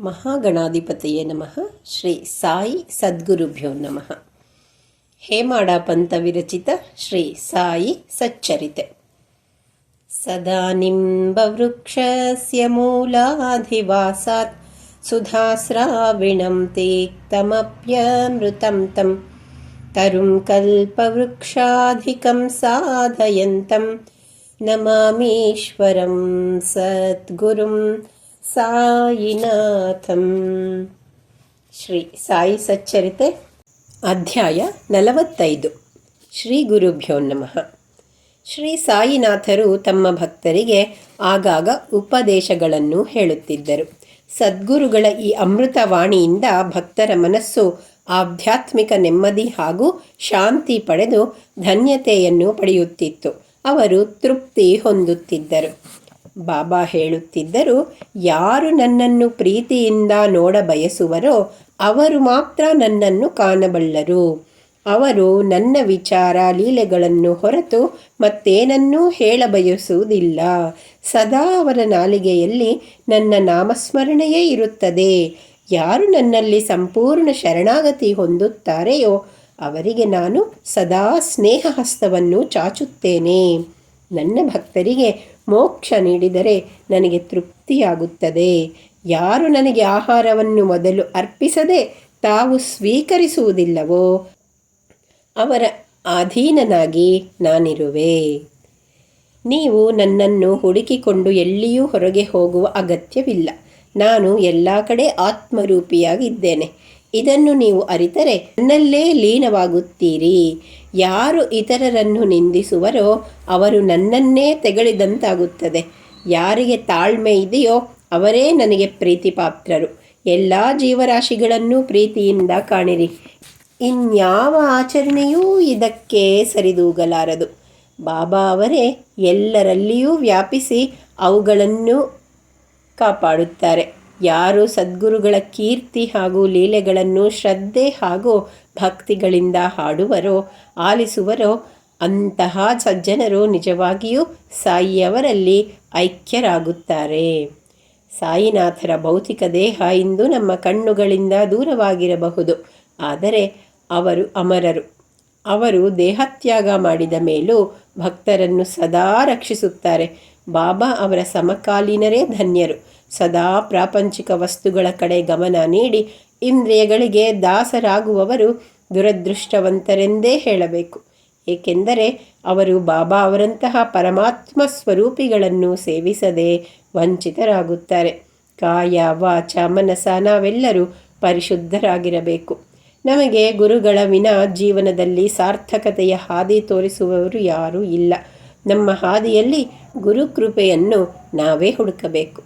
महागणाधिपतये नमः. श्री साई सद्गुरुभ्यो नमः. हेमाडापन्तविरचित श्री साई सच्चरिते. सदा निलाधिवासात् सुधास्राविणम् ते तमप्यमृतम् तम् तरुम् कल्पवृक्षाधिकम् साधयन्तं नमामेश्वरम् सद्गुरुम् ಸಾಯಿನಾಥಂ. ಶ್ರೀ ಸಾಯಿ ಸಚ್ಚರಿತೆ, ಅಧ್ಯಾಯ ನಲವತ್ತೈದು. ಶ್ರೀ ಗುರುಭ್ಯೋ ನಮಃ. ಶ್ರೀ ಸಾಯಿನಾಥರು ತಮ್ಮ ಭಕ್ತರಿಗೆ ಆಗಾಗ ಉಪದೇಶಗಳನ್ನು ಹೇಳುತ್ತಿದ್ದರು. ಸದ್ಗುರುಗಳ ಈ ಅಮೃತವಾಣಿಯಿಂದ ಭಕ್ತರ ಮನಸ್ಸು ಆಧ್ಯಾತ್ಮಿಕ ನೆಮ್ಮದಿ ಹಾಗೂ ಶಾಂತಿ ಪಡೆದು ಧನ್ಯತೆಯನ್ನು ಪಡೆಯುತ್ತಿತ್ತು. ಅವರು ತೃಪ್ತಿ ಹೊಂದುತ್ತಿದ್ದರು. ಬಾಬಾ ಹೇಳುತ್ತಿದ್ದರು, ಯಾರು ನನ್ನನ್ನು ಪ್ರೀತಿಯಿಂದ ನೋಡ ಬಯಸುವರೋ ಅವರು ಮಾತ್ರ ನನ್ನನ್ನು ಕಾಣಬಲ್ಲರು. ಅವರು ನನ್ನ ವಿಚಾರ ಲೀಲೆಗಳನ್ನು ಹೊರತು ಮತ್ತೇನನ್ನೂ ಹೇಳ ಬಯಸುವುದಿಲ್ಲ. ಸದಾ ಅವರ ನಾಲಿಗೆಯಲ್ಲಿ ನನ್ನ ನಾಮಸ್ಮರಣೆಯೇ ಇರುತ್ತದೆ. ಯಾರು ನನ್ನಲ್ಲಿ ಸಂಪೂರ್ಣ ಶರಣಾಗತಿ ಹೊಂದುತ್ತಾರೆಯೋ ಅವರಿಗೆ ನಾನು ಸದಾ ಸ್ನೇಹ ಹಸ್ತವನ್ನು ಚಾಚುತ್ತೇನೆ. ನನ್ನ ಭಕ್ತರಿಗೆ ಮೋಕ್ಷ ನೀಡಿದರೆ ನನಗೆ ತೃಪ್ತಿಯಾಗುತ್ತದೆ. ಯಾರು ನನಗೆ ಆಹಾರವನ್ನು ಮೊದಲು ಅರ್ಪಿಸದೆ ತಾವು ಸ್ವೀಕರಿಸುವುದಿಲ್ಲವೋ ಅವರ ಅಧೀನನಾಗಿ ನಾನಿರುವೆ. ನೀವು ನನ್ನನ್ನು ಹುಡುಕಿಕೊಂಡು ಎಲ್ಲಿಯೂ ಹೊರಗೆ ಹೋಗುವ ಅಗತ್ಯವಿಲ್ಲ. ನಾನು ಎಲ್ಲ ಕಡೆ ಆತ್ಮರೂಪಿಯಾಗಿದ್ದೇನೆ. ಇದನ್ನು ನೀವು ಅರಿತರೆ, ನನ್ನಲ್ಲೇ ಲೀನವಾಗುತ್ತೀರಿ. ಯಾರು ಇತರರನ್ನು ನಿಂದಿಸುವರೋ, ಅವರು ನನ್ನನ್ನೇ ತೆಗಳಿದಂತಾಗುತ್ತದೆ. ಯಾರಿಗೆ ತಾಳ್ಮೆ ಇದೆಯೋ, ಅವರೇ ನನಗೆ ಪ್ರೀತಿಪಾತ್ರರು. ಎಲ್ಲ ಜೀವರಾಶಿಗಳನ್ನು ಪ್ರೀತಿಯಿಂದ ಕಾಣಿರಿ. ಇನ್ಯಾವ ಆಚರಣೆಯೂ ಇದಕ್ಕೆ ಸರಿದೂಗಲಾರದು. ಬಾಬಾ ಅವರೇ, ಎಲ್ಲರಲ್ಲಿಯೂ ವ್ಯಾಪಿಸಿ ಅವುಗಳನ್ನು ಕಾಪಾಡುತ್ತಾರೆ. ಯಾರು ಸದ್ಗುರುಗಳ ಕೀರ್ತಿ ಹಾಗೂ ಲೀಲೆಗಳನ್ನು ಶ್ರದ್ಧೆ ಹಾಗೂ ಭಕ್ತಿಗಳಿಂದ ಹಾಡುವರೋ, ಆಲಿಸುವರೋ, ಅಂತಹ ಸಜ್ಜನರು ನಿಜವಾಗಿಯೂ ಸಾಯಿಯವರಲ್ಲಿ ಐಕ್ಯರಾಗುತ್ತಾರೆ. ಸಾಯಿನಾಥರ ಭೌತಿಕ ದೇಹ ಇಂದು ನಮ್ಮ ಕಣ್ಣುಗಳಿಂದ ದೂರವಾಗಿರಬಹುದು. ಆದರೆ ಅವರು ಅಮರರು. ಅವರು ದೇಹತ್ಯಾಗ ಮಾಡಿದ ಮೇಲೂ ಭಕ್ತರನ್ನು ಸದಾ ರಕ್ಷಿಸುತ್ತಾರೆ. ಬಾಬಾ ಅವರ ಸಮಕಾಲೀನರೇ ಧನ್ಯರು. ಸದಾ ಪ್ರಾಪಂಚಿಕ ವಸ್ತುಗಳ ಕಡೆ ಗಮನ ನೀಡಿ ಇಂದ್ರಿಯಗಳಿಗೆ ದಾಸರಾಗುವವರು ದುರದೃಷ್ಟವಂತರೆಂದೇ ಹೇಳಬೇಕು. ಏಕೆಂದರೆ ಅವರು ಬಾಬಾ ಅವರಂತಹ ಪರಮಾತ್ಮ ಸ್ವರೂಪಿಗಳನ್ನು ಸೇವಿಸದೆ ವಂಚಿತರಾಗುತ್ತಾರೆ. ಕಾಯ, ವಾಚ, ಮನಸ ನಾವೆಲ್ಲರೂ ಪರಿಶುದ್ಧರಾಗಿರಬೇಕು. ನಮಗೆ ಗುರುಗಳ ವಿನ ಜೀವನದಲ್ಲಿ ಸಾರ್ಥಕತೆಯ ಹಾದಿ ತೋರಿಸುವವರು ಯಾರೂ ಇಲ್ಲ. ನಮ್ಮ ಹಾದಿಯಲ್ಲಿ ಗುರುಕೃಪೆಯನ್ನು ನಾವೇ ಹುಡುಕಬೇಕು.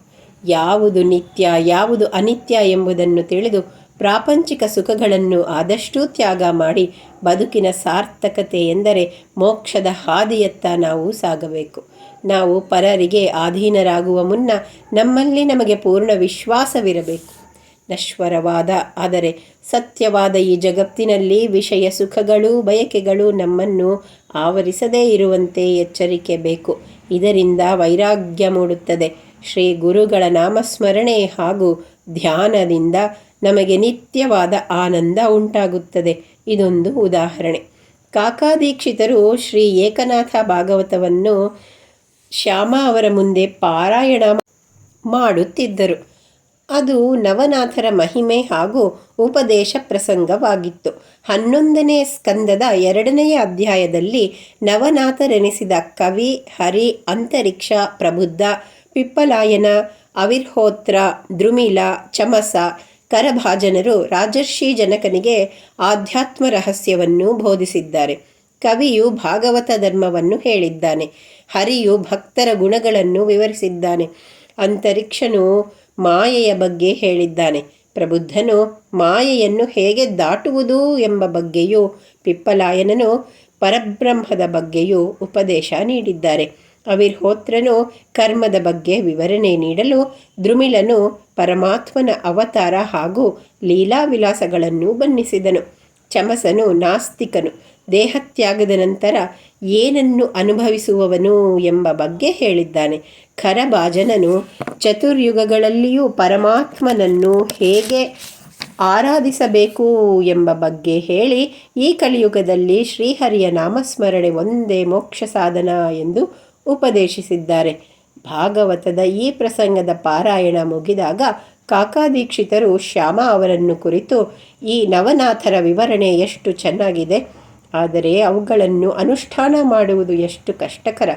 ಯಾವುದು ನಿತ್ಯ, ಯಾವುದು ಅನಿತ್ಯ ಎಂಬುದನ್ನು ತಿಳಿದು ಪ್ರಾಪಂಚಿಕ ಸುಖಗಳನ್ನು ಆದಷ್ಟೂ ತ್ಯಾಗ ಮಾಡಿ ಬದುಕಿನ ಸಾರ್ಥಕತೆ ಎಂದರೆ ಮೋಕ್ಷದ ಹಾದಿಯತ್ತ ನಾವು ಸಾಗಬೇಕು. ನಾವು ಪರರಿಗೆ ಅಧೀನರಾಗುವ ಮುನ್ನ ನಮ್ಮಲ್ಲಿ ನಮಗೆ ಪೂರ್ಣ ವಿಶ್ವಾಸವಿರಬೇಕು. ನಶ್ವರವಾದ. ಆದರೆ ಸತ್ಯವಾದ ಈ ಜಗತ್ತಿನಲ್ಲಿ ವಿಷಯ ಸುಖಗಳು ಬಯಕೆಗಳು ನಮ್ಮನ್ನು ಆವರಿಸದೇ ಇರುವಂತೆ ಎಚ್ಚರಿಕೆ ಬೇಕು. ಇದರಿಂದ ವೈರಾಗ್ಯ ಮೂಡುತ್ತದೆ. ಶ್ರೀ ಗುರುಗಳ ನಾಮಸ್ಮರಣೆ ಹಾಗೂ ಧ್ಯಾನದಿಂದ ನಮಗೆ ನಿತ್ಯವಾದ ಆನಂದ ಉಂಟಾಗುತ್ತದೆ. ಇದೊಂದು ಉದಾಹರಣೆ. ಕಾಕಾದೀಕ್ಷಿತರು ಶ್ರೀ ಏಕನಾಥ ಭಾಗವತವನ್ನು ಶ್ಯಾಮ ಅವರ ಮುಂದೆ ಪಾರಾಯಣ ಮಾಡುತ್ತಿದ್ದರು. ಅದು ನವನಾಥರ ಮಹಿಮೆ ಹಾಗೂ ಉಪದೇಶ ಪ್ರಸಂಗವಾಗಿತ್ತು. ಹನ್ನೊಂದನೇ ಸ್ಕಂದದ ಎರಡನೆಯ ಅಧ್ಯಾಯದಲ್ಲಿ ನವನಾಥರೆನಿಸಿದ ಕವಿ, ಹರಿ, ಅಂತರಿಕ್ಷ, ಪ್ರಬುದ್ಧ, ಪಿಪ್ಪಲಾಯನ, ಅವಿರ್ಹೋತ್ರ ದ್ರುಮಿಲ ಚಮಸ, ಕರಭಾಜನರು ರಾಜರ್ಷಿ ಜನಕನಿಗೆ ಆಧ್ಯಾತ್ಮ ರಹಸ್ಯವನ್ನು ಬೋಧಿಸಿದ್ದಾರೆ. ಕವಿಯು ಭಾಗವತ ಧರ್ಮವನ್ನು ಹೇಳಿದ್ದಾನೆ. ಹರಿಯು ಭಕ್ತರ ಗುಣಗಳನ್ನು ವಿವರಿಸಿದ್ದಾನೆ. ಅಂತರಿಕ್ಷನು ಮಾಯೆಯ ಬಗ್ಗೆ ಹೇಳಿದ್ದಾನೆ. ಪ್ರಬುದ್ಧನು ಮಾಯೆಯನ್ನು ಹೇಗೆ ದಾಟುವುದು ಎಂಬ ಬಗ್ಗೆಯೂ ಪಿಪ್ಪಲಾಯನನು ಪರಬ್ರಹ್ಮದ ಬಗ್ಗೆಯೂ ಉಪದೇಶ ನೀಡಿದ್ದಾರೆ. ಅವಿರ್ಹೋತ್ರನು ಕರ್ಮದ ಬಗ್ಗೆ ವಿವರಣೆ ನೀಡಲು ದ್ರುಮಿಲನು ಪರಮಾತ್ಮನ ಅವತಾರ ಹಾಗೂ ಲೀಲಾವಿಲಾಸಗಳನ್ನು ಬಣ್ಣಿಸಿದನು. ಚಮಸನು, ನಾಸ್ತಿಕನು. ದೇಹತ್ಯಾಗದ ನಂತರ ಏನನ್ನು ಅನುಭವಿಸುವವನು ಎಂಬ ಬಗ್ಗೆ ಹೇಳಿದ್ದಾನೆ. ಖರಭಾಜನನು ಚತುರ್ಯುಗಗಳಲ್ಲಿಯೂ ಪರಮಾತ್ಮನನ್ನು ಹೇಗೆ ಆರಾಧಿಸಬೇಕು ಎಂಬ ಬಗ್ಗೆ ಹೇಳಿ, ಈ ಕಲಿಯುಗದಲ್ಲಿ ಶ್ರೀಹರಿಯ ನಾಮಸ್ಮರಣೆ ಒಂದೇ ಮೋಕ್ಷ ಸಾಧನ ಎಂದು ಉಪದೇಶಿಸಿದ್ದಾರೆ. ಭಾಗವತದ ಈ ಪ್ರಸಂಗದ ಪಾರಾಯಣ ಮುಗಿದಾಗ ಕಾಕಾದೀಕ್ಷಿತರು ಶ್ಯಾಮ ಅವರನ್ನು ಕುರಿತು ಈ ನವನಾಥರ ವಿವರಣೆ ಎಷ್ಟು ಚೆನ್ನಾಗಿದೆ. ಆದರೆ ಅವುಗಳನ್ನು ಅನುಷ್ಠಾನ ಮಾಡುವುದು ಎಷ್ಟು ಕಷ್ಟಕರ.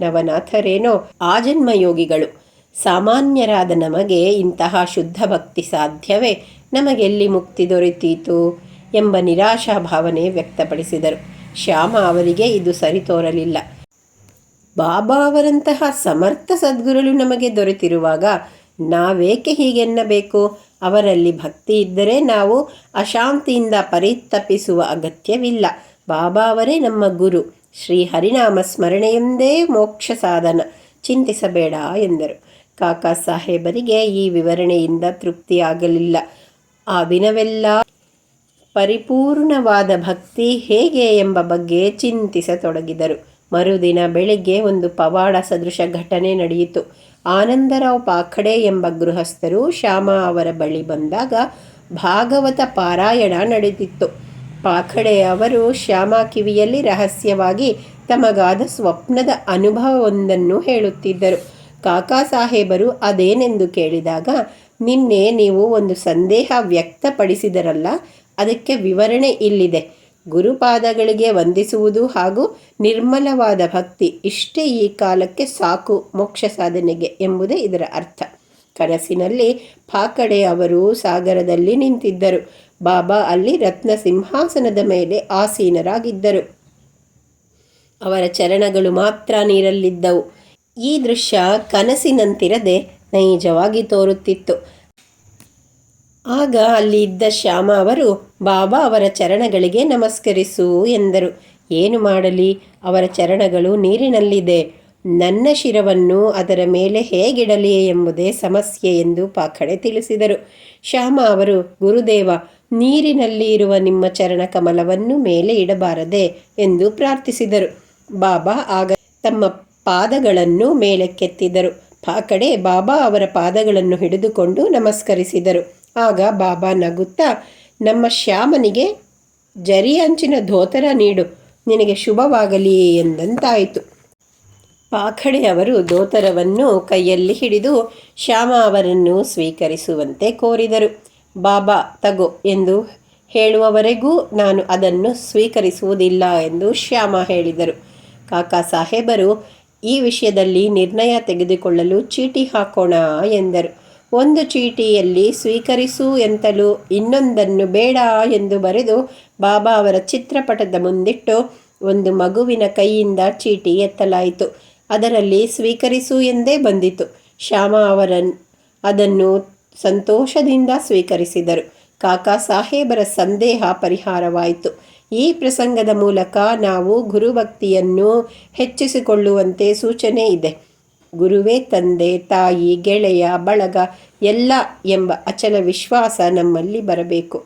ನವನಾಥರೇನೋ ಆಜನ್ಮಯೋಗಿಗಳು. ಸಾಮಾನ್ಯರಾದ ನಮಗೆ ಇಂತಹ ಶುದ್ಧ ಭಕ್ತಿ ಸಾಧ್ಯವೇ? ನಮಗೆಲ್ಲಿ ಮುಕ್ತಿ ದೊರೆತೀತು? ಎಂಬ ನಿರಾಶಾ ಭಾವನೆ ವ್ಯಕ್ತಪಡಿಸಿದರು. ಶ್ಯಾಮ ಅವರಿಗೆ ಇದು ಸರಿತೋರಲಿಲ್ಲ ಬಾಬಾ ಅವರಂತಹ ಸಮರ್ಥ ಸದ್ಗುರುಗಳು ನಮಗೆ ದೊರೆತಿರುವಾಗ ನಾವೇಕೆ ಹೀಗೆನ್ನಬೇಕು? ಅವರಲ್ಲಿ ಭಕ್ತಿ ಇದ್ದರೆ ನಾವು ಅಶಾಂತಿಯಿಂದ ಪರಿತಪಿಸುವ ಅಗತ್ಯವಿಲ್ಲ. ಬಾಬಾ ಅವರೇ ನಮ್ಮ ಗುರು. ಶ್ರೀ ಹರಿನಾಮ ಸ್ಮರಣೆಯೊಂದೇ ಮೋಕ್ಷ ಸಾಧನ. ಚಿಂತಿಸಬೇಡ ಎಂದರು. ಕಾಕಾ ಸಾಹೇಬರಿಗೆ ಈ ವಿವರಣೆಯಿಂದ ತೃಪ್ತಿಯಾಗಲಿಲ್ಲ. ಆ ದಿನವೆಲ್ಲ ಪರಿಪೂರ್ಣವಾದ ಭಕ್ತಿ ಹೇಗೆ ಎಂಬ ಬಗ್ಗೆ ಚಿಂತಿಸತೊಡಗಿದರು. ಮರುದಿನ ಬೆಳಿಗ್ಗೆ ಒಂದು ಪವಾಡ ಸದೃಶ ಘಟನೆ ನಡೆಯಿತು. ಆನಂದರಾವ್ ಪಾಖಡೆ ಎಂಬ ಗೃಹಸ್ಥರು ಶ್ಯಾಮ ಅವರ ಬಳಿ ಬಂದಾಗ ಭಾಗವತ ಪಾರಾಯಣ ನಡೆದಿತ್ತು. ಪಾಖಡೆ ಅವರು ಶ್ಯಾಮ ಕಿವಿಯಲ್ಲಿ ರಹಸ್ಯವಾಗಿ ತಮಗಾದ ಸ್ವಪ್ನದ ಅನುಭವವೊಂದನ್ನು ಹೇಳುತ್ತಿದ್ದರು. ಕಾಕಾ ಸಾಹೇಬರು ಅದೇನೆಂದು ಕೇಳಿದಾಗ, ನಿನ್ನೆ ನೀವು ಒಂದು ಸಂದೇಹ ವ್ಯಕ್ತಪಡಿಸಿದರಲ್ಲ, ಅದಕ್ಕೆ ವಿವರಣೆ ಇಲ್ಲಿದೆ. ಗುರುಪಾದಗಳಿಗೆ ವಂದಿಸುವುದು ಹಾಗೂ ನಿರ್ಮಲವಾದ ಭಕ್ತಿ ಇಷ್ಟೇ ಈ ಕಾಲಕ್ಕೆ ಸಾಕು ಮೋಕ್ಷ ಸಾಧನೆಗೆ ಎಂಬುದೇ ಇದರ ಅರ್ಥ. ಕನಸಿನಲ್ಲಿ ಪಾಕಡೆ ಅವರು ಸಾಗರದಲ್ಲಿ ನಿಂತಿದ್ದರು. ಬಾಬಾ ಅಲ್ಲಿ ರತ್ನ ಸಿಂಹಾಸನದ ಮೇಲೆ ಆಸೀನರಾಗಿದ್ದರು. ಅವರ ಚರಣಗಳು ಮಾತ್ರ ನೀರಲ್ಲಿದ್ದವು. ಈ ದೃಶ್ಯ ಕನಸಿನಂತಿರದೆ ನೈಜವಾಗಿ ತೋರುತ್ತಿತ್ತು. ಆಗ ಅಲ್ಲಿ ಇದ್ದ ಶ್ಯಾಮ ಅವರು, ಬಾಬಾ ಅವರ ಚರಣಗಳಿಗೆ ನಮಸ್ಕರಿಸು ಎಂದರು. ಏನು ಮಾಡಲಿ? ಅವರ ಚರಣಗಳು ನೀರಿನಲ್ಲಿದೆ. ನನ್ನ ಶಿರವನ್ನು ಅದರ ಮೇಲೆ ಹೇಗಿಡಲಿ ಎಂಬುದೇ ಸಮಸ್ಯೆ ಎಂದು ಪಾಖಡೆ ತಿಳಿಸಿದರು. ಶ್ಯಾಮ ಅವರು, ಗುರುದೇವ, ನೀರಿನಲ್ಲಿ ಇರುವ ನಿಮ್ಮ ಚರಣ ಕಮಲವನ್ನು ಮೇಲೆ ಇಡಬಾರದೆ ಎಂದು ಪ್ರಾರ್ಥಿಸಿದರು. ಬಾಬಾ ಆಗ ತಮ್ಮ ಪಾದಗಳನ್ನು ಮೇಲಕ್ಕೆತ್ತಿದರು ಪಾಕಡೆ ಬಾಬಾ ಅವರ ಪಾದಗಳನ್ನು ಹಿಡಿದುಕೊಂಡು ನಮಸ್ಕರಿಸಿದರು. ಆಗ ಬಾಬಾ ನಗುತ್ತಾ, ನಮ್ಮ ಶ್ಯಾಮನಿಗೆ ಜರಿ ಅಂಚಿನ ಧೋತರ ನೀಡು, ನಿನಗೆ ಶುಭವಾಗಲಿ ಎಂದಂತಾಯಿತು. ಪಾಖಡೆ ಅವರು ದೋತರವನ್ನು ಕೈಯಲ್ಲಿ ಹಿಡಿದು ಶ್ಯಾಮ ಅವರನ್ನು ಸ್ವೀಕರಿಸುವಂತೆ ಕೋರಿದರು. ಬಾಬಾ, ತಗೋ ಎಂದು ಹೇಳುವವರೆಗೂ ನಾನು ಅದನ್ನು ಸ್ವೀಕರಿಸುವುದಿಲ್ಲ ಎಂದು ಶ್ಯಾಮ ಹೇಳಿದರು. ಕಾಕಾ ಸಾಹೇಬರು, ಈ ವಿಷಯದಲ್ಲಿ ನಿರ್ಣಯ ತೆಗೆದುಕೊಳ್ಳಲು ಚೀಟಿ ಹಾಕೋಣ ಎಂದರು. ಒಂದು ಚೀಟಿಯಲ್ಲಿ ಸ್ವೀಕರಿಸು ಎಂತಲೂ ಇನ್ನೊಂದನ್ನು ಬೇಡ ಎಂದು ಬರೆದು ಬಾಬಾ ಅವರ ಚಿತ್ರಪಟದ ಮುಂದಿಟ್ಟು ಒಂದು ಮಗುವಿನ ಕೈಯಿಂದ ಚೀಟಿ ಎತ್ತಲಾಯಿತು. ಅದರಲ್ಲಿ ಸ್ವೀಕರಿಸು ಎಂದೇ ಬಂದಿತು. ಶ್ಯಾಮ ಅವರ ಅದನ್ನು ಸಂತೋಷದಿಂದ ಸ್ವೀಕರಿಸಿದರು. ಕಾಕಾ ಸಾಹೇಬರ ಸಂದೇಹ ಪರಿಹಾರವಾಯಿತು. ಈ ಪ್ರಸಂಗದ ಮೂಲಕ ನಾವು ಗುರುಭಕ್ತಿಯನ್ನು ಹೆಚ್ಚಿಸಿಕೊಳ್ಳುವಂತೆ ಸೂಚನೆ ಇದೆ. ಗುರುವೇ ತಂದೆ, ತಾಯಿ, ಗೆಳೆಯ, ಬಳಗ ಎಲ್ಲ ಎಂಬ ಅಚಲ ವಿಶ್ವಾಸ ನಮ್ಮಲ್ಲಿ ಬರಬೇಕು.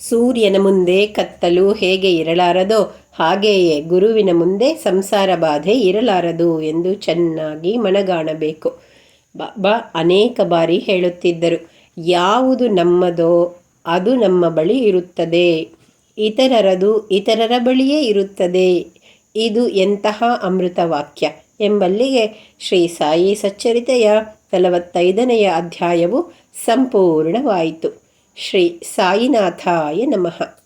ಸೂರ್ಯನ ಮುಂದೆ ಕತ್ತಲು ಹೇಗೆ ಇರಲಾರದೋ ಹಾಗೆಯೇ ಗುರುವಿನ ಮುಂದೆ ಸಂಸಾರ ಬಾಧೆ ಇರಲಾರದು ಎಂದು ಚೆನ್ನಾಗಿ ಮನಗಾಣಬೇಕು. ಬಾಬಾ ಅನೇಕ ಬಾರಿ ಹೇಳುತ್ತಿದ್ದರು, ಯಾವುದು ನಮ್ಮದೋ ಅದು ನಮ್ಮ ಬಳಿ ಇರುತ್ತದೆ. ಇತರರದು ಇತರರ ಬಳಿಯೇ ಇರುತ್ತದೆ. ಇದು ಎಂತಹ ಅಮೃತ ವಾಕ್ಯ. ಎಂಬಲ್ಲಿಗೆ ಶ್ರೀ ಸಾಯಿ ಸಚ್ಚರಿತೆಯ ನಲವತ್ತೈದನೆಯ ಅಧ್ಯಾಯವು ಸಂಪೂರ್ಣವಾಯಿತು. ಶ್ರೀ ಸಾಯಿನಾಥಾಯ ನಮಃ.